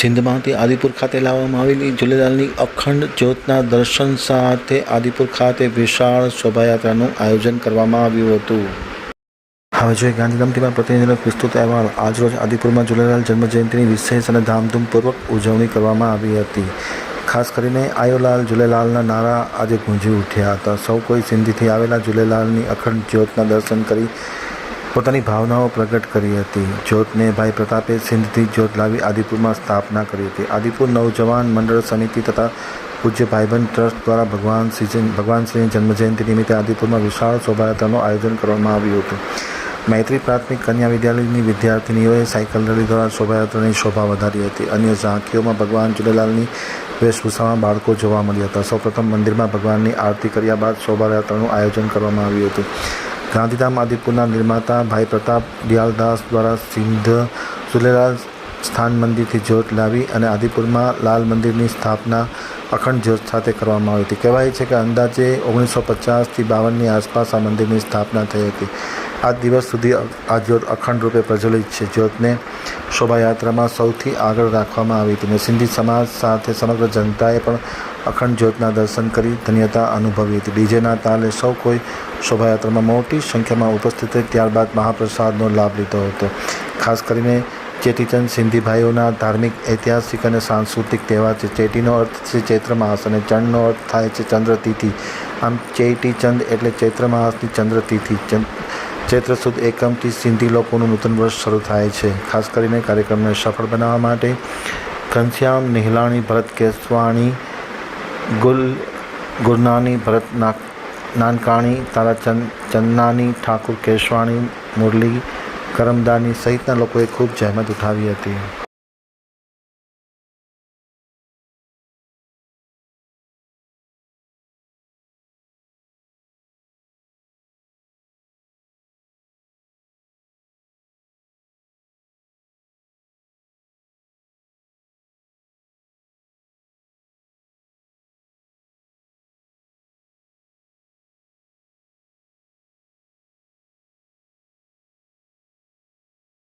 સિંધમાંથી આદિપુર ખાતે લાવવામાં આવેલી ઝૂલેલાલની અખંડ જ્યોતના દર્શન સાથે આદિપુર ખાતે વિશાળ શોભાયાત્રાનું આયોજન કરવામાં આવ્યું હતું. હવે જોઈએ ગાંધીધામથીમાં પ્રતિનિધિનો વિસ્તૃત અહેવાલ. આજરોજ આદિપુરમાં ઝૂલેલાલ જન્મજયંતિની વિશેષ અને ધામધૂમપૂર્વક ઉજવણી કરવામાં આવી હતી. ખાસ કરીને આયોલાલ ઝૂલેલાલના નારા આજે ગુંજી ઉઠ્યા હતા. સૌ કોઈ સિંધીથી આવેલા ઝૂલેલાલની અખંડ જ્યોતના દર્શન કરી પોતાની ભાવનાઓ પ્રગટ કરી હતી. જ્યોતને ભાઈ પ્રતાપે સિંધથી જ્યોત લાવી આદિપુરમાં સ્થાપના કરી હતી. આદિપુર નવજવાન મંડળ સમિતિ તથા પૂજ્ય ભાઈબંધ ટ્રસ્ટ દ્વારા ભગવાન શ્રી ભગવાન શ્રીની જન્મજયંતિ નિમિત્તે આદિપુરમાં વિશાળ શોભાયાત્રાનું આયોજન કરવામાં આવ્યું હતું. મૈત્રી પ્રાથમિક કન્યા વિદ્યાલયની વિદ્યાર્થિનીઓએ સાયકલ રેલી દ્વારા શોભાયાત્રાની શોભા વધારી હતી. અન્ય ઝાંખીઓમાં ભગવાન જુલેલાલની વેશભૂષામાં બાળકો જોવા મળ્યા હતા. સૌપ્રથમ મંદિરમાં ભગવાનની આરતી કર્યા બાદ શોભાયાત્રાનું આયોજન કરવામાં આવ્યું હતું. ગાંધીધામ આદિપુરના નિર્માતા ભાઈ પ્રતાપ દિયાલદાસ દ્વારા સિંધ સુલેલાલ સ્થાન મંદિરથી જ્યોત લાવી અને આદિપુરમાં લાલ મંદિરની સ્થાપના અખંડ જ્યોત સાથે કરવામાં આવી હતી. કહેવાય છે કે અંદાજે ઓગણીસો પચાસથી બાવનની આસપાસ આ મંદિરની સ્થાપના થઈ હતી. આ દિવસ સુધી આ જ્યોત અખંડ રૂપે પ્રજ્વલિત છે. જ્યોતને શોભાયાત્રામાં સૌથી આગળ રાખવામાં આવી હતી અને સિંધી સમાજ સાથે સમગ્ર જનતાએ પણ અખંડ જ્યોતના દર્શન કરી ધન્યતા અનુભવી હતી. ડીજેના તાલે સૌ કોઈ શોભાયાત્રામાં મોટી સંખ્યામાં ઉપસ્થિત રહી ત્યારબાદ મહાપ્રસાદનો લાભ લીધો હતો. ખાસ કરીને ચેટીચંદ સિંધી ભાઈઓના ધાર્મિક, ઐતિહાસિક અને સાંસ્કૃતિક તહેવાર છે. ચેટીનો અર્થ છે ચૈત્ર માસ અને ચંડનો અર્થ થાય છે ચંદ્રતિથિ. આમ ચેટીચંદ એટલે ચૈત્ર માસની ચંદ્રતિથિ. ચૈત્ર સુદ એકમથી સિંધી લોકોનું નૂતન વર્ષ શરૂ થાય છે. ખાસ કરીને કાર્યક્રમને સફળ બનાવવા માટે ઘનશ્યામ નિહલાણી, ભરત કેસવાણી, ગુલ, ગુરનાની ભરત નાક નાનકાણી તારાચંદ ચંદનાની ઠાકુર કેશવાણી મુરલી કરમદાની સહિતના લોકોએ ખૂબ જહેમત ઉઠાવી હતી.